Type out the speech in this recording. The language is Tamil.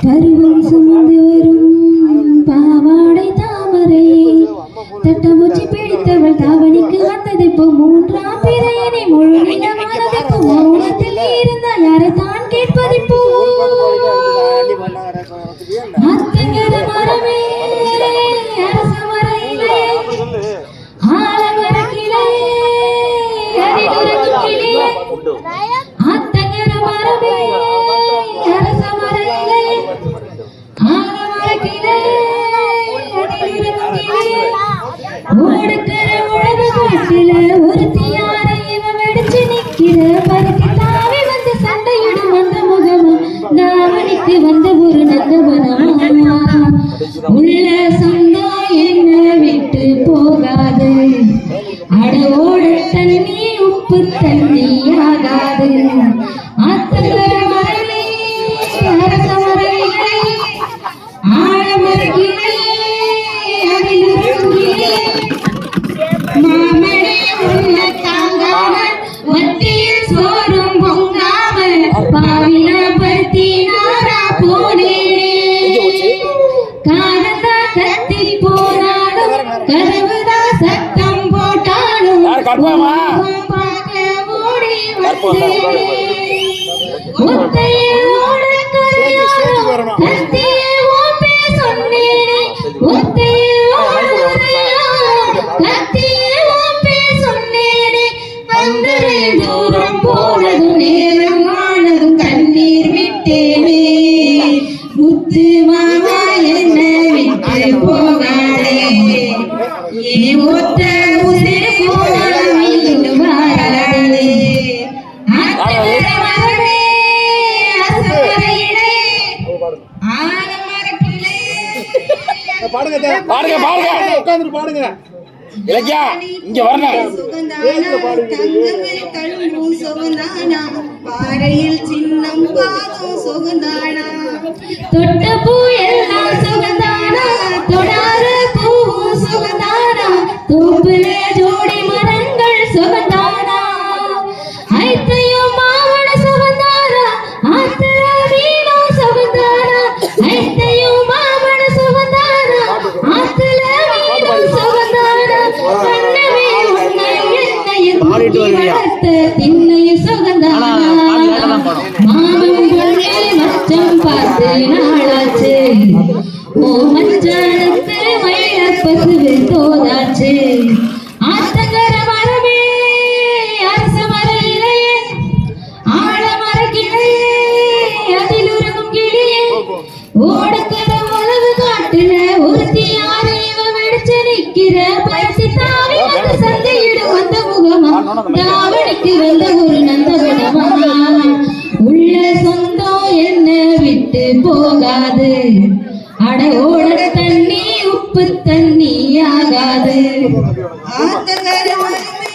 கருவம் சுமந்து வரும் பாவாடை தாமரை. தட்டமுச்சி பிடித்தவள் தாவணிக்கு வந்தது இப்போ மூன்றாம் பிறையனை முழு நிலமானது இப்போ மௌனத்தில் இருந்தால் யாரை தான் கேட்பது ஓடுக்கிற உழவு காட்டுல ஒருத்தி யாரை இவன் வெடிச்சு நிக்கிற பருத்தி தாவி வந்து சண்டையிடும் அந்த முகமா? தாவணிக்கு வந்த ஒரு நந்தவனமா உள்ள சொந்தம் என்ன விட்டு போகாது. அடவோட தண்ணி உப்பு தண்ணி ஆகாது. அத்தங்கர யார் கற்பகமா? பாடுங்க பாடுங்க பாடுங்க. உட்காந்துட்டு பாடுங்க. இலக்கியா இங்க வரணும் பாறையில் சின்னம் பாதம் சுகந்தானா? தொட்ட பூ எல்லாம் திண்ணையும் சுகந்தானா? மாமன் பொண்ணே மச்சம் பார்த்து நாளாச்சு. ஓ மச்சானுக்கு மயில பசுவு தோதாச்சு. ஆத்தங்கர மரமே அரச மர இலையே ஆழமர கிளையே அதில் உறங்கும் கிளியே. ஓடக்கர உழவு காட்டுல ஒருத்தி யாரை இவ வெடிச்சு நிக்கிற முகமா வந்த ஒரு நந்தவனமா உள்ள சொந்தம் என்ன விட்டு போகாது. அட ஓட தண்ணி உப்பு தண்ணி ஆகாது.